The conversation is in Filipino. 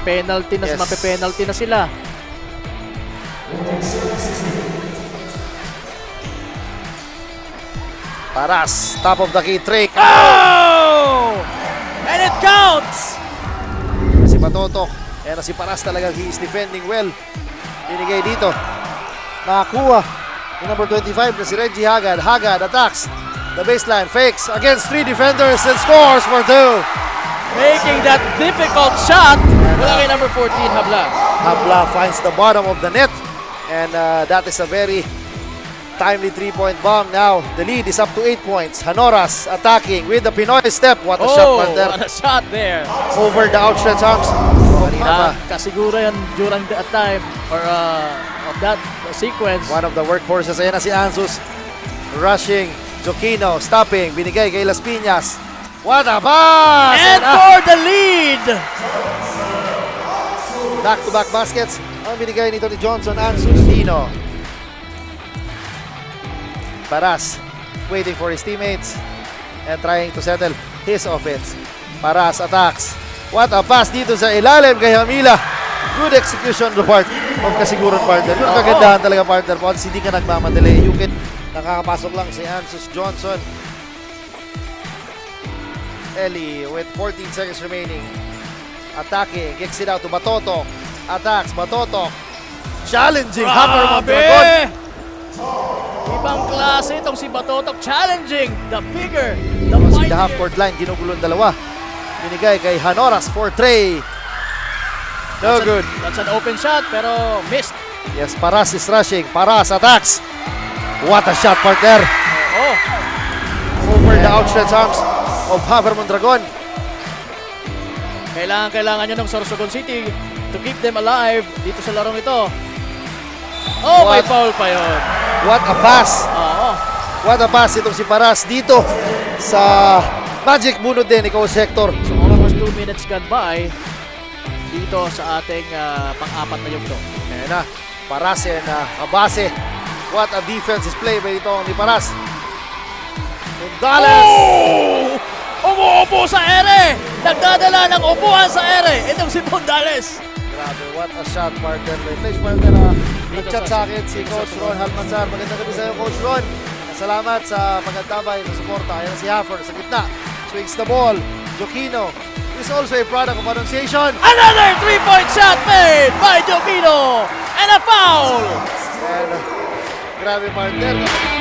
Mape-penalty na, Yes. mape-penalty na sila. Paras, top of the key trick. Oh! And it counts! Si Matotok. Pero si Paras talaga, he is defending well. Binigay dito. Nakakuha. Yung number 25 na si Reggie Hagad. Hagad attacks. The baseline fakes against three defenders and scores for two. Making that difficult shot. Wala kay number 14, Habla. Habla finds the bottom of the net. And uh, that is a very timely three-point bomb. Now, the lead is up to eight points. Hanoras attacking with the Pinoy step. What a shot, Oh, partner. what a shot there. Over the outstretched arms. Kanina. Ah, kasiguro yan during that time or uh, of that sequence. One of the workhorses. Ayan na si Anzus. Rushing. Jokino. Stopping. Binigay kay Las Piñas. What a pass! And ah, for the lead! Back-to-back baskets. Ang binigay nito ni Johnson. Anzus. Dino. Paras. Waiting for his teammates. And trying to settle his offense. Paras attacks. What a pass dito sa ilalim kay Hamila. Good execution on the part of kasiguran partner. Yung kagandahan talaga partner. Once hindi ka nagmamadali, you can nakakapasok lang si Ansus Johnson. Ellie with 14 seconds remaining. Attacking, kicks it out to Batoto. Attacks, Batoto. Challenging Hammer Mondragon. Ibang klase itong si Batotok challenging the bigger, the Si the half mightier. court line, ginugulong dalawa. Binigay kay Hanoras for Trey. No That's an- good. That's an open shot pero missed. Yes, Paras is rushing. Paras attacks. What a shot, partner. Oh, Over the outstretched arms of Hammer Mondragon. kailangan kailangan nyo ng Sorsogon City to keep them alive dito sa larong ito. Oh, may What? foul pa yun. What a pass. Oo. What a pass itong si Paras dito sa Magic bunod din ni Coach Hector. So almost 2 minutes gone by dito sa ating ah, pang-apat na yugto. Ayan na, Paras and uh, Abase. What a defense is played by ito ni Paras. Gonzalez! Umuupo sa ere! Nagdadala ng upuan sa ere! Itong si Pondales! Grabe, what a shot, partner. Pledge partner, uh, Dito nag-chat sa- akin si Coach Ron Halmansar. Magandang gabi sa'yo, Coach Ron. Salamat sa pagkantabay ng suporta. Ayan si Haffer sa gitna. Swings the ball. Jokino is also a product of Annunciation. Another three-point shot made by Jokino! And a foul! And, uh, grabe, partner.